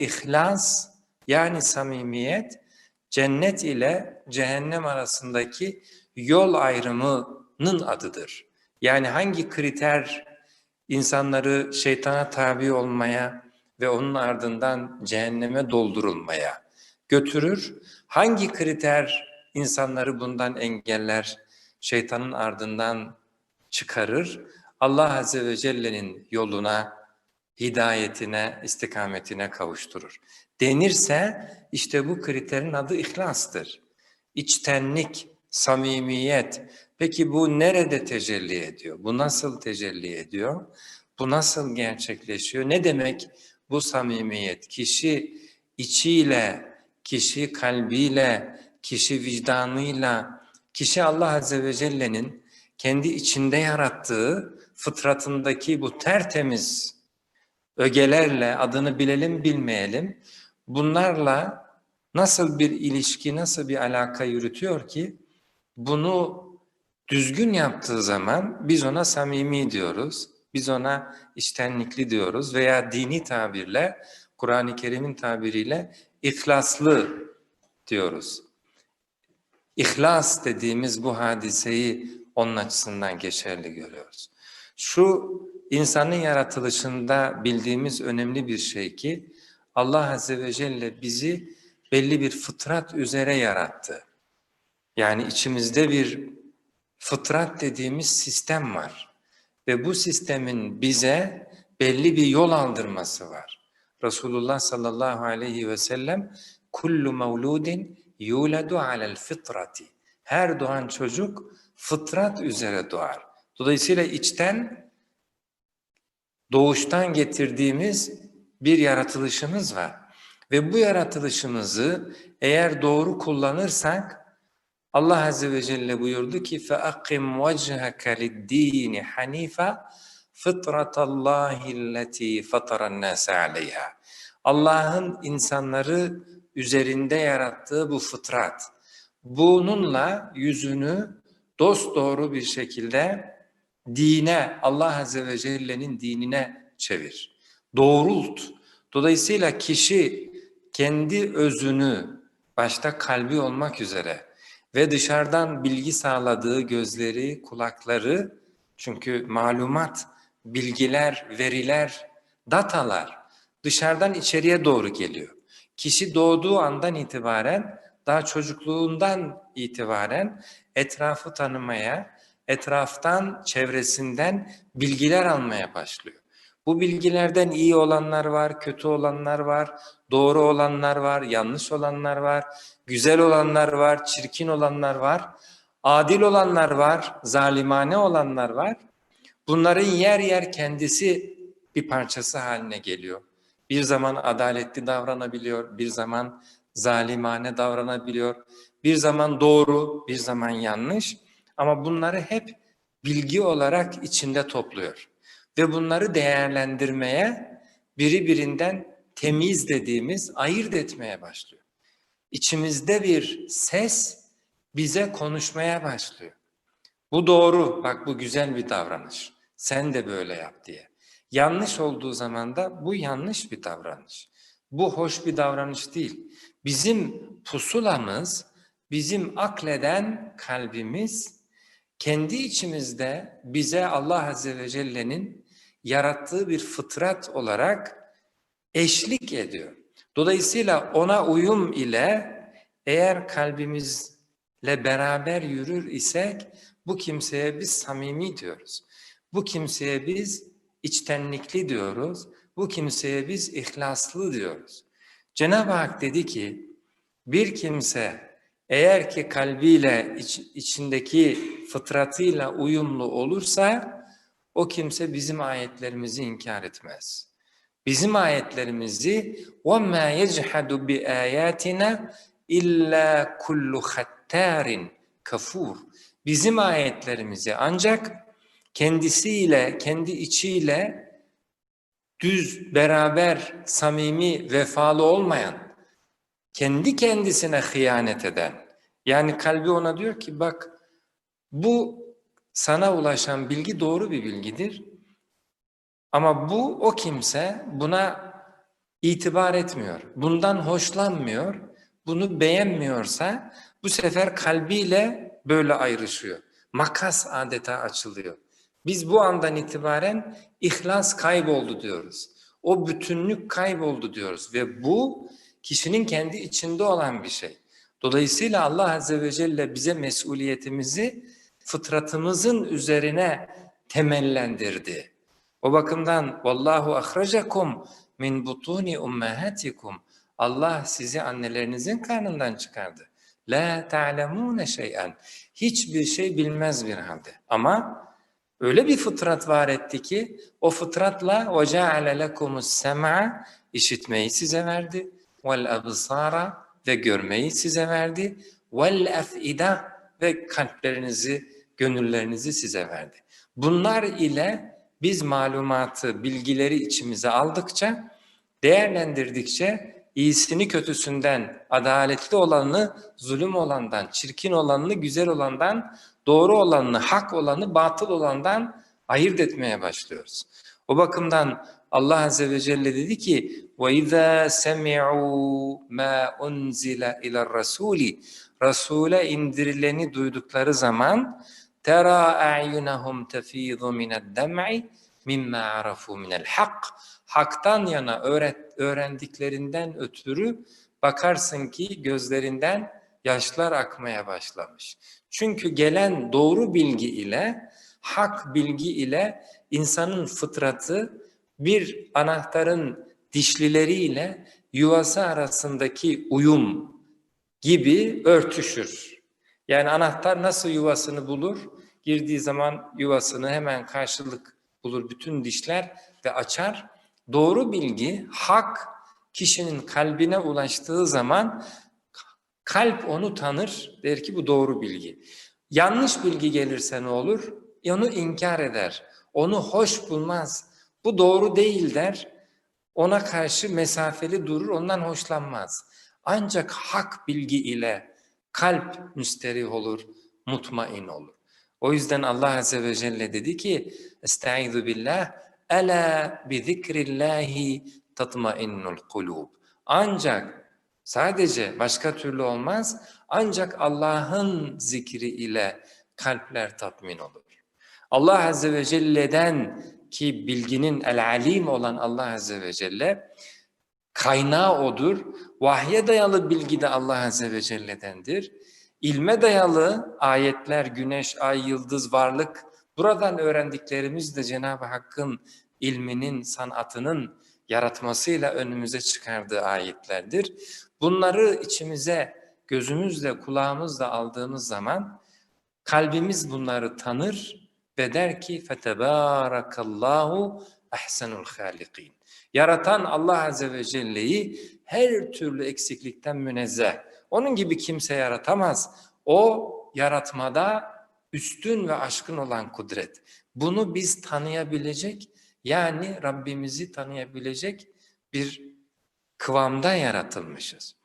İhlas yani samimiyet cennet ile cehennem arasındaki yol ayrımının adıdır. Yani hangi kriter insanları şeytana tabi olmaya ve onun ardından cehenneme doldurulmaya götürür? Hangi kriter insanları bundan engeller, şeytanın ardından çıkarır? Allah Azze ve Celle'nin yoluna, hidayetine, istikametine kavuşturur. Denirse işte bu kriterin adı ihlastır. İçtenlik, samimiyet. Peki bu nerede tecelli ediyor? Bu nasıl tecelli ediyor? Bu nasıl gerçekleşiyor? Ne demek bu samimiyet? Kişi içiyle, kişi kalbiyle, kişi vicdanıyla, kişi Allah Azze ve Celle'nin kendi içinde yarattığı fıtratındaki bu tertemiz ögelerle adını bilelim bilmeyelim bunlarla nasıl bir ilişki, nasıl bir alaka yürütüyor ki bunu düzgün yaptığı zaman biz ona samimi diyoruz, biz ona içtenlikli diyoruz veya dini tabirle, Kur'an-ı Kerim'in tabiriyle ihlaslı diyoruz. İhlas dediğimiz bu hadiseyi onun açısından geçerli görüyoruz. Şu insanın yaratılışında bildiğimiz önemli bir şey ki Allah Azze ve Celle bizi belli bir fıtrat üzere yarattı. Yani içimizde bir fıtrat dediğimiz sistem var. Ve bu sistemin bize belli bir yol aldırması var. Resulullah sallallahu aleyhi ve sellem kullu mevludin yuladu alel fitrati. Her doğan çocuk fıtrat üzere doğar. Dolayısıyla içten doğuştan getirdiğimiz bir yaratılışımız var. Ve bu yaratılışımızı eğer doğru kullanırsak Allah Azze ve Celle buyurdu ki فَاَقِمْ وَجْهَكَ لِلدِّينِ حَن۪يفًا فِطْرَةَ اللّٰهِ الَّتِي فَطَرَ النَّاسَ عَلَيْهَا Allah'ın insanları üzerinde yarattığı bu fıtrat. Bununla yüzünü dost doğru bir şekilde dine, Allah Azze ve Celle'nin dinine çevir. Doğrult. Dolayısıyla kişi kendi özünü, başta kalbi olmak üzere ve dışarıdan bilgi sağladığı gözleri, kulakları, çünkü malumat, bilgiler, veriler, datalar dışarıdan içeriye doğru geliyor. Kişi doğduğu andan itibaren, daha çocukluğundan itibaren etrafı tanımaya, etraftan, çevresinden bilgiler almaya başlıyor. Bu bilgilerden iyi olanlar var, kötü olanlar var, doğru olanlar var, yanlış olanlar var, güzel olanlar var, çirkin olanlar var, adil olanlar var, zalimane olanlar var. Bunların yer yer kendisi bir parçası haline geliyor. Bir zaman adaletli davranabiliyor, bir zaman zalimane davranabiliyor, bir zaman doğru, bir zaman yanlış. Ama bunları hep bilgi olarak içinde topluyor. Ve bunları değerlendirmeye, biri birinden temiz dediğimiz ayırt etmeye başlıyor. İçimizde bir ses bize konuşmaya başlıyor. Bu doğru, bak bu güzel bir davranış. Sen de böyle yap diye. Yanlış olduğu zaman da bu yanlış bir davranış. Bu hoş bir davranış değil. Bizim pusulamız, bizim akleden kalbimiz kendi içimizde bize Allah Azze ve Celle'nin yarattığı bir fıtrat olarak eşlik ediyor. Dolayısıyla ona uyum ile eğer kalbimizle beraber yürür isek bu kimseye biz samimi diyoruz. Bu kimseye biz içtenlikli diyoruz. Bu kimseye biz ihlaslı diyoruz. Cenab-ı Hak dedi ki bir kimse eğer ki kalbiyle iç, içindeki fıtratıyla uyumlu olursa o kimse bizim ayetlerimizi inkar etmez. Bizim ayetlerimizi وَمَا يَجْحَدُ بِآيَاتِنَا illa kullu hattarin kafur. Bizim ayetlerimizi ancak kendisiyle, kendi içiyle düz, beraber, samimi, vefalı olmayan, kendi kendisine hıyanet eden, yani kalbi ona diyor ki bak bu sana ulaşan bilgi doğru bir bilgidir. Ama bu o kimse buna itibar etmiyor, bundan hoşlanmıyor, bunu beğenmiyorsa bu sefer kalbiyle böyle ayrışıyor. Makas adeta açılıyor. Biz bu andan itibaren ihlas kayboldu diyoruz. O bütünlük kayboldu diyoruz ve bu kişinin kendi içinde olan bir şey. Dolayısıyla Allah Azze ve Celle bize mesuliyetimizi fıtratımızın üzerine temellendirdi. O bakımdan vallahu ahrajakum min butuni ummahatikum. Allah sizi annelerinizin karnından çıkardı. La ta'lemune şey'en. Hiçbir şey bilmez bir halde. Ama öyle bir fıtrat var etti ki o fıtratla ve ceale lekumus sem'a işitmeyi size verdi. Vel absara ve görmeyi size verdi. Vel ef'ida ve kalplerinizi, gönüllerinizi size verdi. Bunlar ile biz malumatı, bilgileri içimize aldıkça, değerlendirdikçe iyisini kötüsünden, adaletli olanını zulüm olandan, çirkin olanını güzel olandan, doğru olanını, hak olanı batıl olandan ayırt etmeye başlıyoruz. O bakımdan Allah Azze ve Celle dedi ki وَاِذَا سَمِعُوا مَا اُنْزِلَ اِلَى الرَّسُولِ Resul'e indirileni duydukları zaman تَرَى اَعْيُنَهُمْ تَف۪يضُ مِنَ الدَّمْعِ مِمَّا عَرَفُوا مِنَ الْحَقِّ Hak'tan yana öğret, öğrendiklerinden ötürü bakarsın ki gözlerinden yaşlar akmaya başlamış. Çünkü gelen doğru bilgi ile, hak bilgi ile insanın fıtratı bir anahtarın dişlileriyle yuvası arasındaki uyum gibi örtüşür. Yani anahtar nasıl yuvasını bulur? Girdiği zaman yuvasını hemen karşılık bulur bütün dişler ve açar. Doğru bilgi, hak kişinin kalbine ulaştığı zaman kalp onu tanır, der ki bu doğru bilgi. Yanlış bilgi gelirse ne olur? Onu inkar eder, onu hoş bulmaz. Bu doğru değil der, ona karşı mesafeli durur, ondan hoşlanmaz. Ancak hak bilgi ile kalp müsterih olur, mutmain olur. O yüzden Allah Azze ve Celle dedi ki, Estaizu billah, Ela bi zikrillahi tatmainnul kulub. Ancak sadece başka türlü olmaz. Ancak Allah'ın zikri ile kalpler tatmin olur. Allah Azze ve Celle'den ki bilginin el-alim olan Allah Azze ve Celle kaynağı odur. Vahye dayalı bilgi de Allah Azze ve Celle'dendir. İlme dayalı ayetler, güneş, ay, yıldız, varlık buradan öğrendiklerimiz de Cenab-ı Hakk'ın ilminin, sanatının yaratmasıyla önümüze çıkardığı ayetlerdir. Bunları içimize gözümüzle, kulağımızla aldığımız zaman kalbimiz bunları tanır ve der ki fetebârakallâhu ahsenul hâlikîn. Yaratan Allah Azze ve Celle'yi her türlü eksiklikten münezzeh. Onun gibi kimse yaratamaz. O yaratmada üstün ve aşkın olan kudret. Bunu biz tanıyabilecek, yani Rabbimizi tanıyabilecek bir kıvamda yaratılmışız.